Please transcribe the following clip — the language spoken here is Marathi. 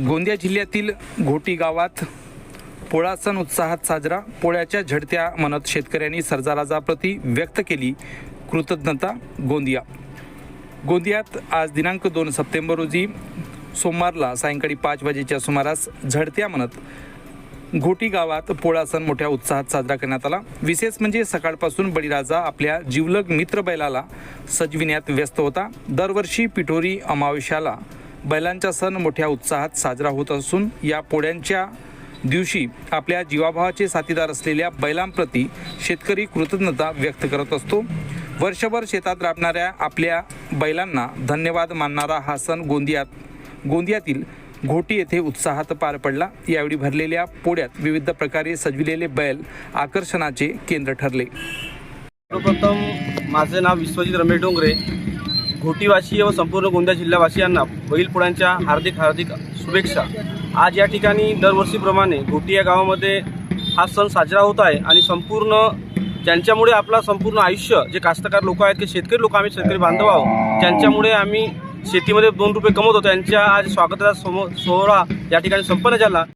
गोंदिया जिल्ह्यातील घोटी गावात पोळा सण उत्साहात साजरा. पोळ्याच्या झडत्या म्हणत शेतकऱ्यांनी सरजाराजाप्रती व्यक्त केली कृतज्ञता गोंदिया. गोंदियात आज दिनांक दोन सप्टेंबर रोजी सोमवारला सायंकाळी पाच वाजेच्या सुमारास झडत्या म्हणत घोटी गावात पोळा सण मोठ्या उत्साहात साजरा करण्यात आला. विशेष म्हणजे सकाळपासून बळीराजा आपल्या जिवलग मित्र बैलाला सजविण्यात व्यस्त होता. दरवर्षी पिठोरी अमावस्याला बैलांचा सण मोठ्या उत्साहात साजरा होत असून या पोळ्यांच्या दिवशी आपल्या जीवाभावाचे साथीदार असलेल्या बैलांप्रती शेतकरी कृतज्ञता व्यक्त करत असतो. वर्षभर शेतात राबणाऱ्या आपल्या बैलांना धन्यवाद मानणारा हा सण गोंदियात गोंदियातील घोटी येथे उत्साहात पार पडला. यावेळी भरलेल्या पोळ्यात विविध प्रकारे सजविलेले बैल आकर्षणाचे केंद्र ठरले. सर्वप्रथम माझे नाव विश्वजित रमेश डोंगरे. घोटीवासी व संपूर्ण गोंदिया जिल्हावासियांना बैलपोळ्यांच्या हार्दिक हार्दिक शुभेच्छा. आज या ठिकाणी दरवर्षीप्रमाणे घोटी या गावामध्ये हा सण साजरा होत आहे आणि संपूर्ण ज्यांच्यामुळे आपला संपूर्ण आयुष्य जे कास्तकार लोक आहेत की शेतकरी लोक आम्ही शेतकरी बांधव आहोत ज्यांच्यामुळे आम्ही शेतीमध्ये दोन रुपये कमवतो त्यांच्या आज स्वागताचा सोहळा या ठिकाणी संपन्न झाला.